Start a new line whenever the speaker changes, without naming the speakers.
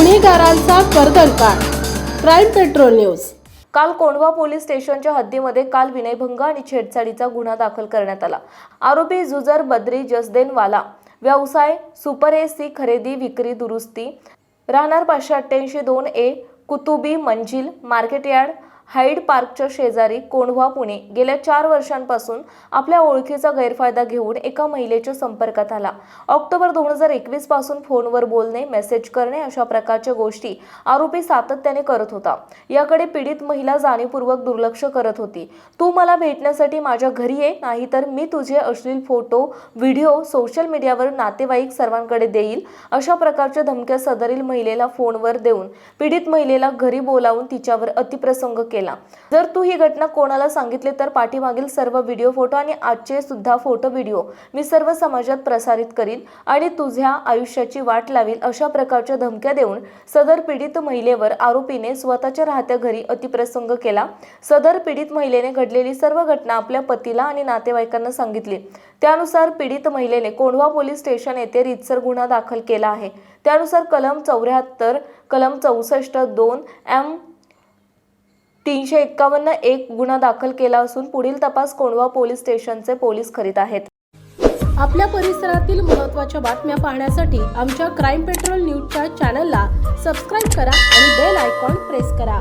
गुन्हेगारांचा कर्दनकाळ crime patrol news.
काल Kondhwa police स्टेशनच्या हद्दीमध्ये काल विनयभंग आणि छेडछाडीचा गुन्हा दाखल करण्यात आला. आरोपी जुजर बद्री जसदेनवाला व्यवसाय सुपर खरेदी विक्री दुरुस्ती राहणार पाचशे अठ्ठ्याऐंशी दोन ए कुतुबी मंजिल मार्केट यार्ड हाईड पार्कच्या शेजारी कोंढवा पुणे. गेल्या चार वर्षांपासून आपल्या ओळखीचा गैरफायदा घेऊन एका महिलेच्या संपर्कात आला. ऑक्टोबर दोन हजार एकवीसपासून फोनवर बोलणे मेसेज करणे अशा प्रकारच्या गोष्टी आरोपी सातत्याने करत होता. याकडे पीडित महिला जाणीवपूर्वक दुर्लक्ष करत होती. तू मला भेटण्यासाठी माझ्या घरी ये नाहीतर मी तुझे अश्लील फोटो व्हिडिओ सोशल मीडियावर नातेवाईक सर्वांकडे देईल अशा प्रकारच्या धमक्या सदरील महिलेला फोनवर देऊन पीडित महिलेला घरी बोलावून तिच्यावर अतिप्रसंग केला. जर तू ही घटना कोणाला सांगितली तर पाठीमागील सर्व व्हिडिओ फोटो आणि आजचे सुद्धा फोटो व्हिडिओ मी सर्व समाजात प्रसारित करीन आणि तुझ्या आयुष्याची वाट लावील अशा प्रकारच्या धमक्या देऊन सदर पीडित महिलेवर आरोपीने स्वतःच्या राहत्या घरी अतिप्रसंग केला. सदर पीडित महिलेने घडलेली सर्व घटना आपल्या पतीला आणि नातेवाईकांना सांगितली. त्यानुसार पीडित महिलेने कोंढवा पोलीस स्टेशन येथे रितसर गुन्हा दाखल केला आहे. त्यानुसार कलम चौऱ्याहत्तर कलम चौसष्ट दोन एम तीनशे एक्कावन्न एक गुन्हा दाखल केला असून पुढील तपास कोंडवा पोलीस स्टेशनचे पोलीस करीत आहेत.
आपल्या परिसरातील महत्त्वाच्या बातम्या पाहण्यासाठी आमच्या क्राईम पेट्रोल न्यूजच्या चॅनलला सबस्क्राईब करा आणि बेल आयकॉन प्रेस करा.